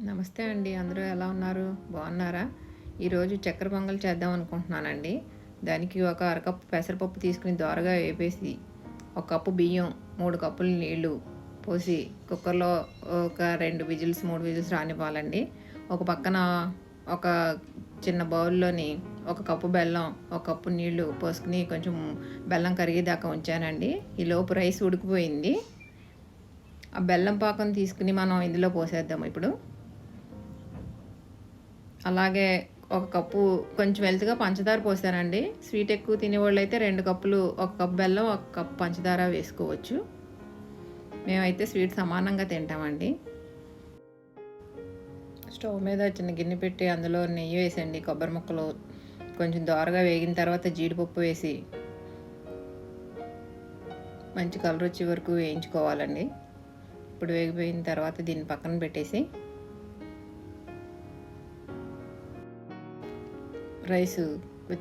నమస్తే అండి అందరూ ఎలా ఉన్నారు? బాగున్నారా? ఈరోజు చక్కెర పొంగల్ చేద్దాం అనుకుంటున్నానండి. దానికి ఒక అరకప్పు పెసరపప్పు తీసుకుని దోరగా వేపేసి ఒక కప్పు బియ్యం మూడు కప్పులు నీళ్ళు పోసి కుక్కర్లో ఒక రెండు విజిల్స్ మూడు విజిల్స్ రానివ్వాలండి. ఒక పక్కన ఒక చిన్న బౌల్లోని ఒక కప్పు బెల్లం ఒక కప్పు నీళ్ళు పోసుకుని కొంచెం బెల్లం కరిగేదాకా ఉంచానండి. ఈ లోపు రైస్ ఉడికిపోయింది. ఆ బెల్లం పాకం తీసుకుని మనం ఇందులో పోసేద్దాం ఇప్పుడు. అలాగే ఒక కప్పు కొంచెం వెల్త్గా పంచదార పోసానండి. స్వీట్ ఎక్కువ తినేవాళ్ళు అయితే రెండు కప్పులు ఒక కప్పు బెల్లం ఒక కప్పు పంచదార వేసుకోవచ్చు. మేమైతే స్వీట్ సమానంగా తింటామండి. స్టవ్ మీద చిన్న గిన్నె పెట్టి అందులో నెయ్యి వేసండి కొబ్బరి ముక్కలు. కొంచెం దోరగా వేగిన తర్వాత జీడిపప్పు వేసి మంచి కలర్ వచ్చే వరకు వేయించుకోవాలండి. ఇప్పుడు వేగిపోయిన తర్వాత దీన్ని పక్కన పెట్టేసి రైస్.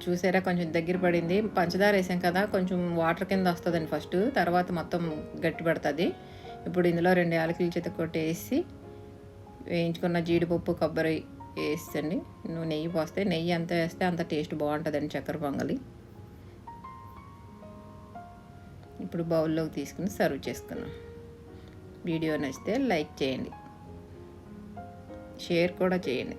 చూసారా కొంచెం దగ్గర పడింది. పంచదార వేసాం కదా కొంచెం వాటర్ కింద వస్తుందండి ఫస్ట్. తర్వాత మొత్తం గట్టి పడుతుంది. ఇప్పుడు ఇందులో రెండు యాలకులు చేత వేసి వేయించుకున్న జీడిపప్పు కొబ్బరి వేస్తండి నువ్వు నెయ్యి పోస్తే నెయ్యి ఎంత వేస్తే అంత టేస్ట్ బాగుంటుందండి చక్కెర పొంగలి. ఇప్పుడు బౌల్లోకి తీసుకుని సర్వ్ చేసుకున్నాం. వీడియో నచ్చితే లైక్ చేయండి. షేర్ కూడా చేయండి.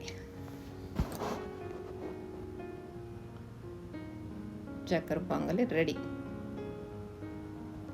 చక్కెర పొంగలి రెడీ